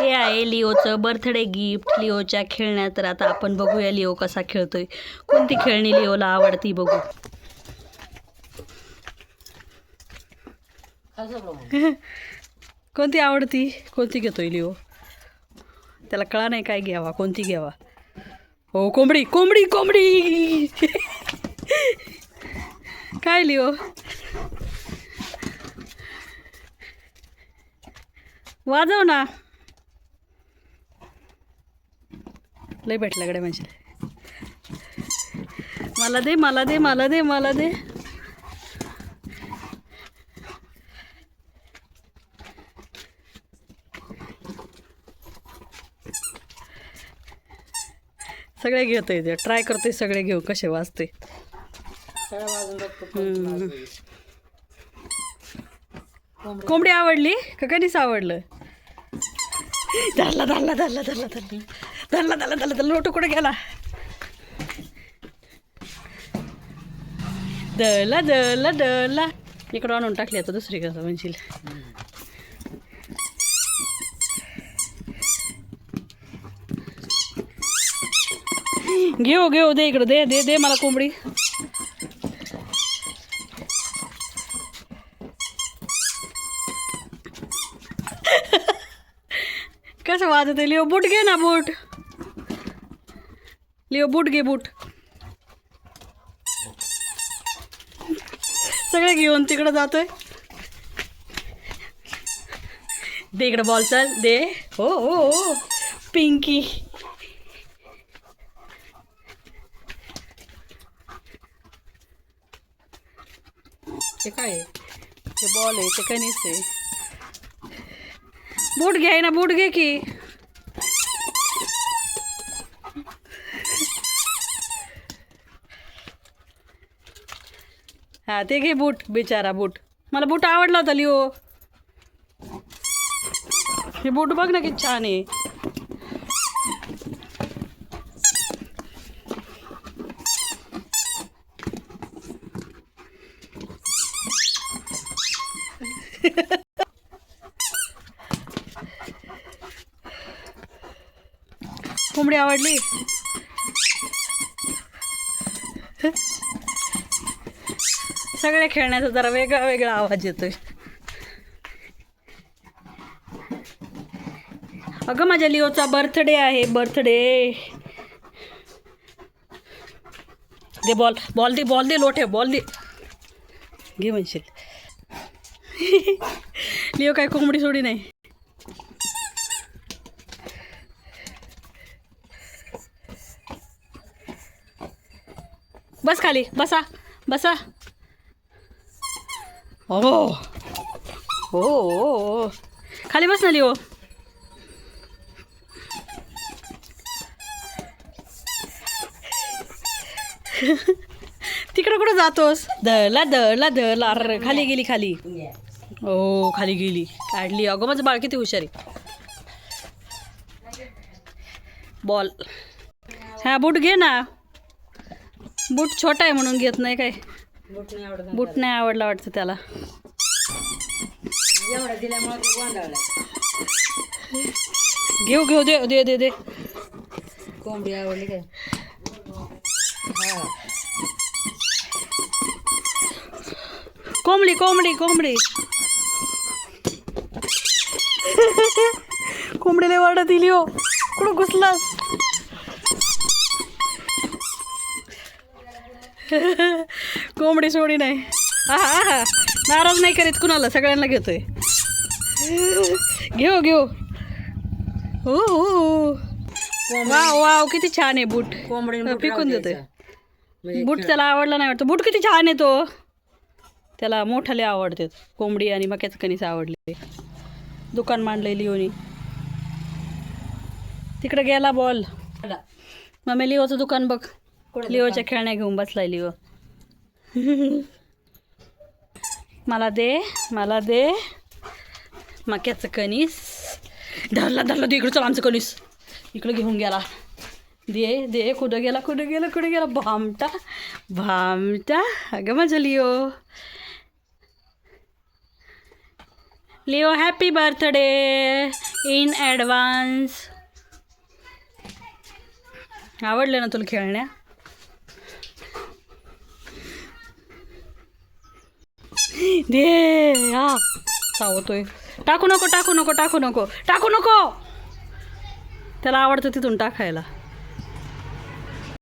हे आहे लिओचं birthday gift लिओच्या खेळण्यात तर आता आपण बघूया लिओ कसा खेळतोय. कोणती खेळणी लिओला आवडती बघू. कोणती आवडती? कोणती घेतोय लिओ? त्याला कळा नाही काय घ्यावा कोणती घ्यावा? हो कोंबडी कोंबडी कोंबडी! काय लिओ? वाजव ना. लय भेटला कडे म्हणजे. मला दे मला दे मला दे मला दे. सगळे घेतोय ते ट्राय करतोय सगळे घेऊ कसे वाजते कोंबडी आवडली? का कधीच आवडलं? धरला धरला धरला धरला धरला. धरला धरला धरला धरला लोटू कुठे गेला? दला दला दला इकडं आणून टाकली आता दुसरी कसं म्हणशील. घेऊ घेऊ दे इकडं दे दे दे मला कोंबडी. कसं वाजत येईल बूट घे ना बूट. लिओ बूट घे बूट। सगळे घेऊन तिकडं जातोय. दे इकडं बॉल चल, दे. हो हो हो. पिंकी. ते काय ते बॉल आहे, ते कणीस आहे. बूट घे ना बूट घे की. हा ते घे बूट बिचारा बूट. मला बूट आवडला होता लिओ. हे बूट बघ ना किती छान आहे. कोंबडी आवडली? सगळ्या खेळण्याचा जरा वेगळा वेगळा आवाज येतोय. अगं माझ्या लिओचा बर्थडे आहे बर्थडे. दे बॉल बॉल दे बॉल दे लोटे बॉल दे. घे म्हणशील. लिओ काय कोंबडी सोडी नाही. बस खाली बसा बसा. हो. हो हो. खाली बस ना लिओ. तिकडं कुठं जातोस? दला दला दला अरे खाली गेली खाली. हो खाली गेली. काढली. अगं माझं बाळ किती हुशारी. आहे बॉल. हा बूट घे ना. बूट छोटा आहे म्हणून घेत नाही काय. बूट नाही आवडत बूट नाही आवडला वाटतं त्याला. एवढा दिल्यामुळे ते गोंधळला घेऊ घेऊ दे दे दे दे. कोंबडी आवडली काय? कोंबडी कोंबडी कोंबडी. कोंबडीला वरडा दिली हो. कुठं घुसलास? कोंबडी सोडी नाही. आहा आहा नाराज नाही करीत कुणाला सगळ्यांना घेतोय. घेऊ घेऊ. हो हो वाव वाव किती छान आहे बूट. कोंबडी पिकून देतोय. बूट त्याला आवडला नाही वाटतं. बूट किती छान आहे तो. त्याला मोठाले आवडते. कोंबडी आणि मक्याचं कणीस आवडले. दुकान मांडलंय लिओनी. तिकडे गेला बॉल. मग लिओचं दुकान बघ. लिओच्या खेळण्या घेऊन बसलाय लिओ. मला दे मला दे. मक्याचं कणीस. धरला धरला दे इकडं चल आमचं कणीस. इकडं घेऊन गेला. दे दे कुठं गेला कुठं गेला कुठं गेला? भामटा भामटा. अगं माझं Leo. Leo happy birthday in advance आवडलं ना तुला खेळण्या? दे हा चावतोय टाकू नको टाकू नको टाकू नको टाकू नको त्याला आवडतं तिथून टाकायला